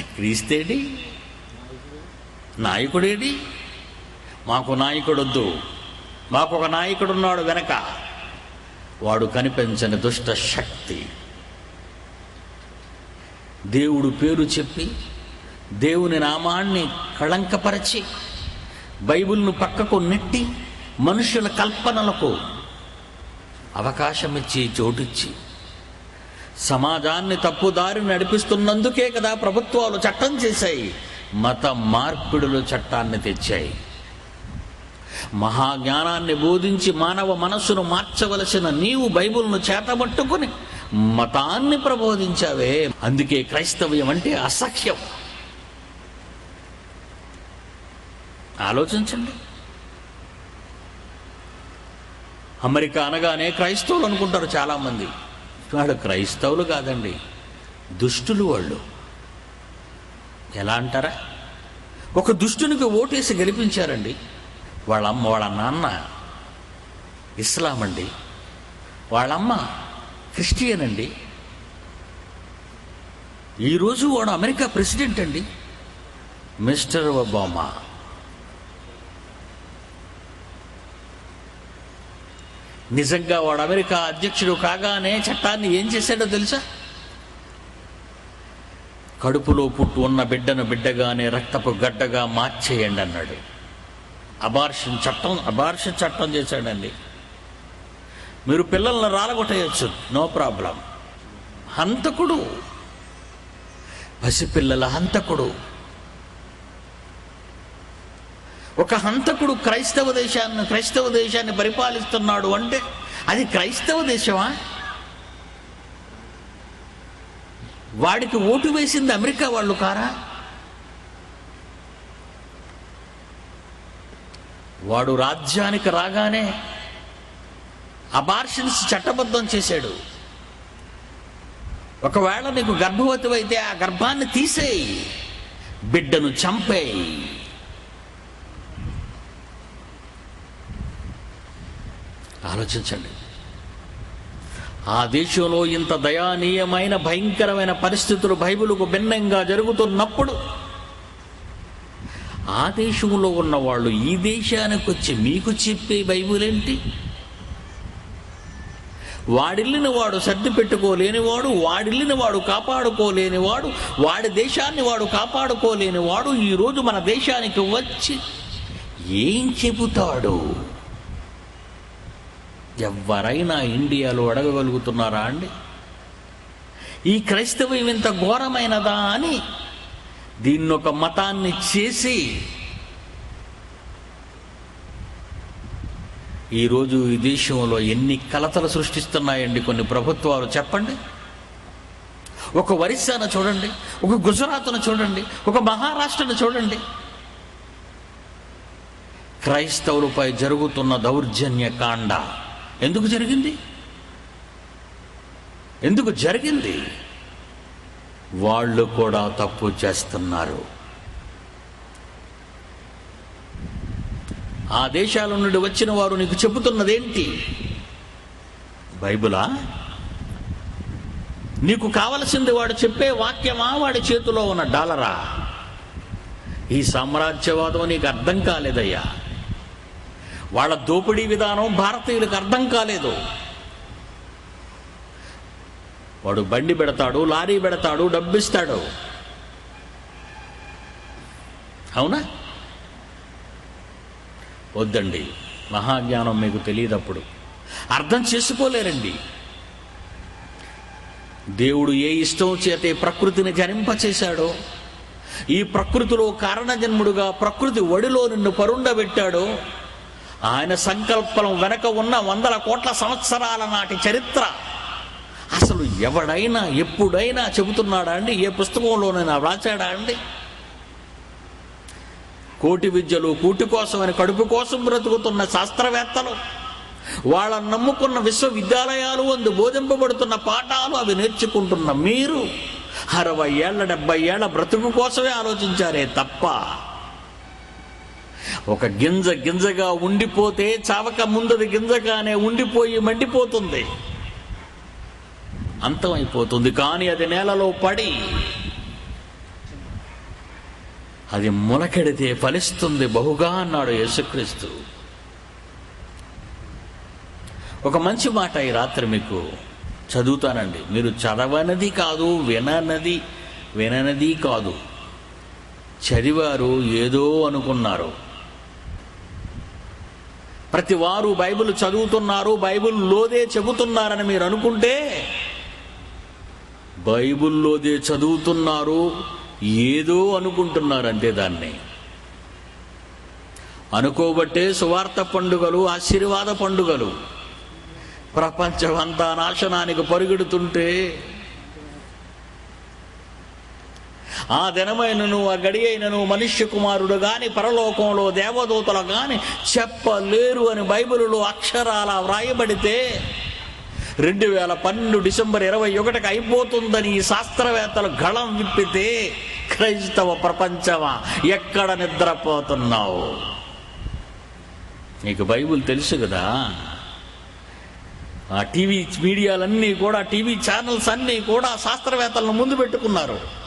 క్రీస్తేడి? నాయకుడేడి? మాకు నాయకుడొద్దు. మాకు ఒక నాయకుడున్నాడు వెనక. వాడు కనిపించని దుష్ట శక్తి. దేవుడు పేరు చెప్పి దేవుని నామాన్ని కళంకపరచి బైబిల్ను పక్కకు నెట్టి మనుషుల కల్పనలకు అవకాశం ఇచ్చి చోటిచ్చి సమాజాన్ని తప్పుదారి నడిపిస్తున్నందుకే కదా ప్రభుత్వాలు చట్టం చేశాయి. మత మార్పిడులు చట్టాన్ని తెచ్చాయి. మహాజ్ఞానాన్ని బోధించి మానవ మనస్సును మార్చవలసిన నీవు బైబిల్ను చేతబట్టుకుని మతాన్ని ప్రబోధించావే. అందుకే క్రైస్తవ్యం అంటే అసఖ్యం. ఆలోచించండి. అమెరికా అనగానే క్రైస్తవులు అనుకుంటారు చాలామంది. వాళ్ళు క్రైస్తవులు కాదండి. దుష్టులు వాళ్ళు. ఎలా అంటారా? ఒక దుష్టునికి ఓటేసి గెలిపించారండి. వాళ్ళమ్మ వాళ్ళ నాన్న ఇస్లాం అండి వాళ్ళమ్మ క్రిస్టియన్ అండి ఈరోజు వాడు అమెరికా ప్రెసిడెంట్ అండి. Mister Obama. నిజంగా వాడు అమెరికా అధ్యక్షుడు కాగానే చట్టాన్ని ఏం చేశాడో తెలుసా? కడుపులో పుట్టు ఉన్న బిడ్డను బిడ్డగానే రక్తపు గడ్డగా మార్చేయండి అన్నాడు. అబార్షన్ చట్టం అబార్షన్ చట్టం చేశాడండి. మీరు పిల్లల్ని రాలగొట్టేయచ్చు నో ప్రాబ్లం. హంతకుడు. పసిపిల్లల హంతకుడు. ఒక హంతకుడు క్రైస్తవ దేశాన్ని క్రైస్తవ దేశాన్ని పరిపాలిస్తున్నాడు అంటే అది క్రైస్తవ దేశమా? వాడికి ఓటు వేసింది అమెరికా వాళ్ళు కారా? వాడు రాజ్యానికి రాగానే అబార్షన్స్ చట్టబద్ధం చేశాడు. ఒకవేళ నీకు గర్భవతి అయితే ఆ గర్భాన్ని తీసేయి. బిడ్డను చంపేయి. ఆలోచించండి. ఆ దేశంలో ఇంత దయానీయమైన భయంకరమైన పరిస్థితులు బైబిలుకు భిన్నంగా జరుగుతున్నప్పుడు ఆ దేశంలో ఉన్నవాళ్ళు ఈ దేశానికి వచ్చి మీకు చెప్పే బైబిల్ ఏంటి? వాడిల్లిన వాడు సర్ది పెట్టుకోలేనివాడు వాడిల్లిన వాడు కాపాడుకోలేనివాడు వాడి దేశాన్ని వాడు కాపాడుకోలేనివాడు ఈరోజు మన దేశానికి వచ్చి ఏం చెబుతాడు? ఎవరైనా ఇండియాలో అడగగలుగుతున్నారా అండి? ఈ క్రైస్తవం ఇంత ఘోరమైనదా అని దీన్ని ఒక మతాన్ని చేసి ఈరోజు ఈ దేశంలో ఎన్ని కలతలు సృష్టిస్తున్నాయండి కొన్ని ప్రభుత్వాలు చెప్పండి. ఒక ఒరిస్సాను చూడండి ఒక గుజరాత్ను చూడండి ఒక మహారాష్ట్రను చూడండి. క్రైస్తవులపై జరుగుతున్న దౌర్జన్య కాండ ఎందుకు జరిగింది? ఎందుకు జరిగింది? వాళ్ళు కూడా తప్పు చేస్తున్నారు. ఆ దేశాల నుండి వచ్చిన వారు నీకు చెబుతున్నదేంటి? బైబులా? నీకు కావలసింది వాడు చెప్పే వాక్యమా? వాడి చేతిలో ఉన్న డాలరా? ఈ సామ్రాజ్యవాదం నీకు అర్థం కాలేదయ్యా. వాళ్ళ దోపిడీ విధానం భారతీయులకు అర్థం కాలేదు. వాడు బండి పెడతాడు లారీ పెడతాడు డబ్బిస్తాడు. అవునా? వద్దండి. మహాజ్ఞానం మీకు తెలియదప్పుడు. అర్థం చేసుకోలేరండి. దేవుడు ఏ ఇష్టం చేతే ప్రకృతిని జనింపచేశాడో ఈ ప్రకృతిలో కారణజన్ముడుగా ప్రకృతి ఒడిలో నిన్ను పరుండబెట్టాడో ఆయన సంకల్పం వెనక ఉన్న వందల కోట్ల సంవత్సరాల నాటి చరిత్ర. అసలు ఎవడైనా ఎప్పుడైనా చెబుతున్నాడా అండి? ఏ పుస్తకంలోనైనా వ్రాచాడా అండి? కోటి విద్యలు కూటి కోసమని కడుపు కోసం బ్రతుకుతున్న శాస్త్రవేత్తలు వాళ్ళని నమ్ముకున్న విశ్వవిద్యాలయాలు అందు బోధింపబడుతున్న పాఠాలు అవి నేర్చుకుంటున్న మీరు అరవై ఏళ్ళ డెబ్బై ఏళ్ళ బ్రతుకు కోసమే ఆలోచించారే తప్ప ఒక గింజ గింజగా ఉండిపోతే చావక ముందది గింజగానే ఉండిపోయి మండిపోతుంది. అంతమైపోతుంది కానీ అది నేలలో పడి అది మొలకెడితే ఫలిస్తుంది బహుగా అన్నాడు యేసుక్రీస్తు. ఒక మంచి మాట ఈ రాత్రి మీకు చదువుతానండి. మీరు చదవనది కాదు విననది విననది కాదు. చదివారు ఏదో అనుకున్నారు. ప్రతి వారు బైబిల్ చదువుతున్నారు బైబిల్లోదే చెబుతున్నారని మీరు అనుకుంటే బైబిల్లోదే చదువుతున్నారు ఏదో అనుకుంటున్నారు అంతే దాన్ని. అనుకోబట్టే సువార్త పండుగలు ఆశీర్వాద పండుగలు. ప్రపంచమంతా నాశనానికి పరుగెడుతుంటే ఆ దినమైనను ఆ గడి అయినను మనుష్య కుమారుడు గాని పరలోకంలో దేవదూతలు గాని చెప్పలేరు అని బైబిలులో అక్షరాల వ్రాయబడితే రెండు వేల పన్నెండు డిసెంబర్ ఇరవై ఒకటికి అయిపోతుందని ఈ శాస్త్రవేత్తలు గళం విప్పితే క్రైస్తవ ప్రపంచమా? ఎక్కడ నిద్రపోతున్నావు? నీకు బైబిల్ తెలుసు కదా? ఆ టీవీ మీడియాలన్నీ కూడా టీవీ ఛానల్స్ అన్నీ కూడా శాస్త్రవేత్తలను ముందు పెట్టుకున్నారు.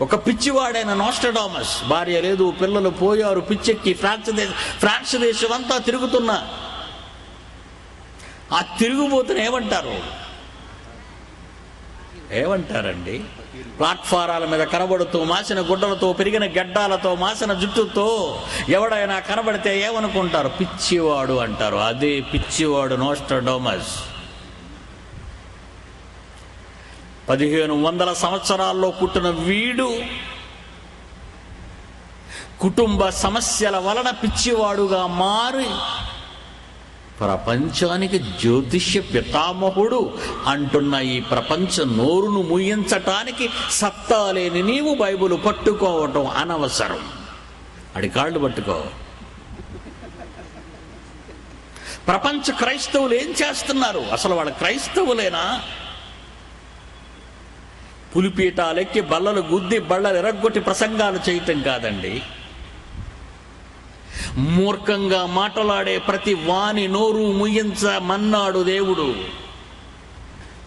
ఒక పిచ్చివాడైన నోస్టడామస్ భార్య లేదు పిల్లలు పోయారు పిచ్చెక్కి ఫ్రాన్స్ దేశ ఫ్రాన్స్ దేశం అంతా తిరుగుతున్నా. ఆ తిరుగుబోతుని ఏమంటారు? ఏమంటారండి? ప్లాట్ఫారాల మీద కనబడుతూ మాసిన గుడ్డలతో పెరిగిన గడ్డాలతో మాసిన జుట్టుతో ఎవడైనా కనబడితే ఏమనుకుంటారు? పిచ్చివాడు అంటారు. అదే పిచ్చివాడు నోస్టడోమస్. పదిహేను వందల సంవత్సరాల్లో పుట్టిన వీడు కుటుంబ సమస్యల వలన పిచ్చివాడుగా మారి ప్రపంచానికి జ్యోతిష్య పితామహుడు అంటున్న ఈ ప్రపంచ నోరును ముయించటానికి సత్తా లేని నీవు బైబుల్ పట్టుకోవటం అనవసరం. అడి కాళ్ళు పట్టుకో. ప్రపంచ క్రైస్తవులు ఏం చేస్తున్నారు? అసలు వాళ్ళ క్రైస్తవులేనా? పులిపీటాలెక్కి బల్లలు గుద్ది బళ్ళలు ఎరగొట్టి ప్రసంగాలు చేయటం కాదండి. మూర్ఖంగా మాటలాడే ప్రతి వాని నోరు ముయ్యించమన్నాడు దేవుడు.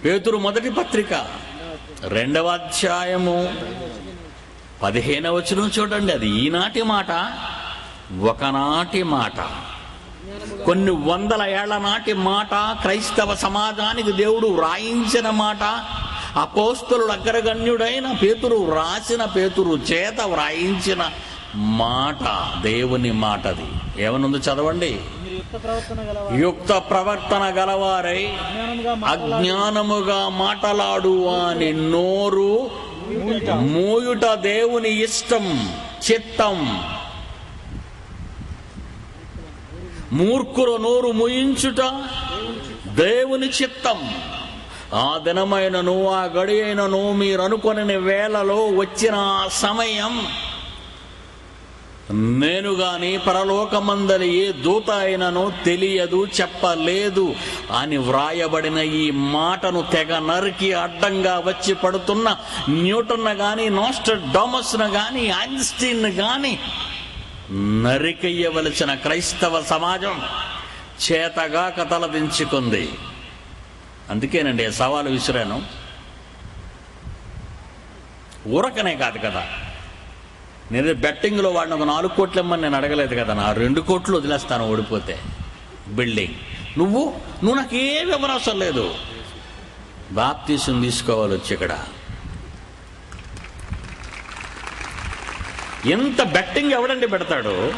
పేతురు మొదటి పత్రిక రెండవ అధ్యాయము పదిహేనవ వచనం చూడండి అది ఈనాటి మాట ఒకనాటి మాట. కొన్ని వందల ఏళ్ళ నాటి మాట క్రైస్తవ సమాజానికి దేవుడు వ్రాయించిన మాట అపోస్తులు అగ్రగణ్యుడైన పేతురు వ్రాసిన పేతురు చేత వ్రాయించిన మాట దేవుని మాటది. ఏమనుంది చదవండి? యుక్త ప్రవర్తన గలవారై అజ్ఞానముగా అజ్ఞానముగా మాటలాడు అని నోరు మూయుట దేవుని ఇష్టం చిత్తం. మూర్ఖుల నోరు ముయించుట దేవుని చిత్తం. ఆ దినమైనను ఆ గడి అయినను మీరు అనుకుని వేళలో వచ్చిన ఆ సమయం. నేను గాని పరలోకమందలి ఏ దూత అయినను తెలియదు చెప్పలేదు అని వ్రాయబడిన ఈ మాటను తెగ నరికి అడ్డంగా వచ్చి పడుతున్న న్యూటన్ గాని నోస్టర్ డోమస్ను గాని ఐన్స్టీన్ గాని నరికెయ్యవలసిన క్రైస్తవ సమాజం చేతగా కతలదించుకుంది అందుకేనండి సవాలు విసిరాను. ఊరకనే కాదు కదా. నేను బెట్టింగ్లో వాడిన ఒక నాలుగు కోట్లు ఇమ్మని నేను అడగలేదు కదా నా రెండు కోట్లు వదిలేస్తాను ఓడిపోతే. బిల్డింగ్. నువ్వు నువ్వు నాకు ఏ వివరం అవసరం లేదు. బాప్తీసం తీసుకోవాలి వచ్చి ఇక్కడ. ఎంత బెట్టింగ్ ఎవడండి పెడతాడు?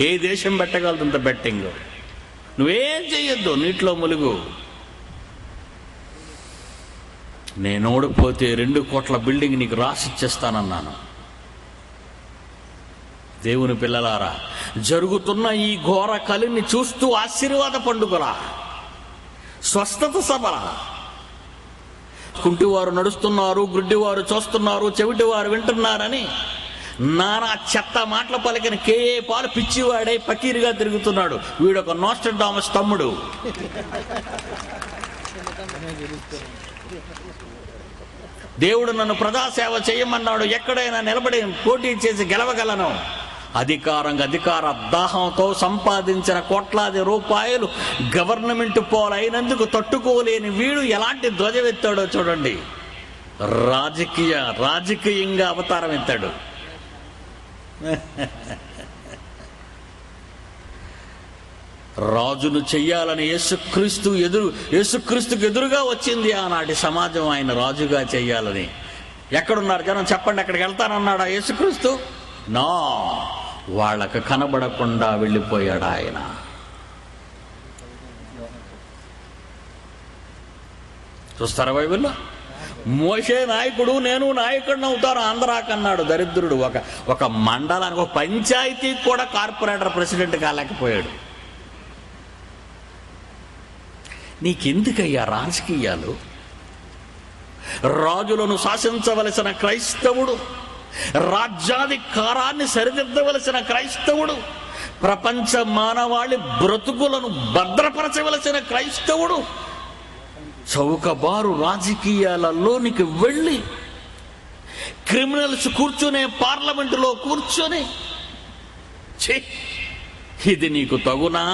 ఏ దేశం పెట్టగలదు ఇంత బెట్టింగ్? నువ్వేం చేయొద్దు నీటిలో ములుగు. నేను ఓడిపోతే రెండు కోట్ల బిల్డింగ్ నీకు రాసిచ్చేస్తానన్నాను దేవుని పిల్లలారా జరుగుతున్న ఈ ఘోర కలిని చూస్తూ ఆశీర్వాద పండుగల స్వస్థత సభరా. కుంటివారు నడుస్తున్నారు గుడ్డివారు చూస్తున్నారు చెవిటివారు వింటున్నారని నానా చెత్త మాటల పలికిన కేఏ పాలు పిచ్చివాడై పకీరుగా తిరుగుతున్నాడు. వీడొక నోస్టర్ డామస్ తమ్ముడు. దేవుడు నన్ను ప్రజాసేవ చేయమన్నాడు. ఎక్కడైనా నిలబడి పోటీ చేసి గెలవగలను. అధికారంగా అధికార దాహంతో సంపాదించిన కోట్లాది రూపాయలు గవర్నమెంట్ పోలైనందుకు తట్టుకోలేని వీడు ఎలాంటి ధ్వజమెత్తాడో చూడండి. రాజకీయ రాజకీయంగా అవతారం ఎత్తాడు రాజును చెయ్యాలని యేసుక్రీస్తు ఎదురు యేసుక్రీస్తుకు ఎదురుగా వచ్చింది ఆనాటి సమాజం ఆయన రాజుగా చెయ్యాలని. ఎక్కడున్నారు జనం? చెప్పండి అక్కడికి వెళ్తానన్నాడా యేసుక్రీస్తు? నా వాళ్ళకు కనబడకుండా వెళ్ళిపోయాడు ఆయన. చూస్తారా బైబిల్లో? మోషే నాయకుడు నేను నాయకుడిని అవుతాను ఆంధ్రాకన్నాడు దరిద్రుడు. ఒక ఒక మండలానికి ఒక పంచాయతీకి కూడా కార్పొరేటర్ ప్రెసిడెంట్ కాలేకపోయాడు. నీకెందుకయ్యా రాజకీయాలు? రాజులను శాసించవలసిన క్రైస్తవుడు రాజ్యాధికారాన్ని సరిదిద్దవలసిన క్రైస్తవుడు ప్రపంచ మానవాళి బ్రతుకులను భద్రపరచవలసిన క్రైస్తవుడు చౌకబారు రాజకీయాలలోనికి వెళ్ళి క్రిమినల్స్ కూర్చునే పార్లమెంటులో కూర్చొని ఇది నీకు తగునా?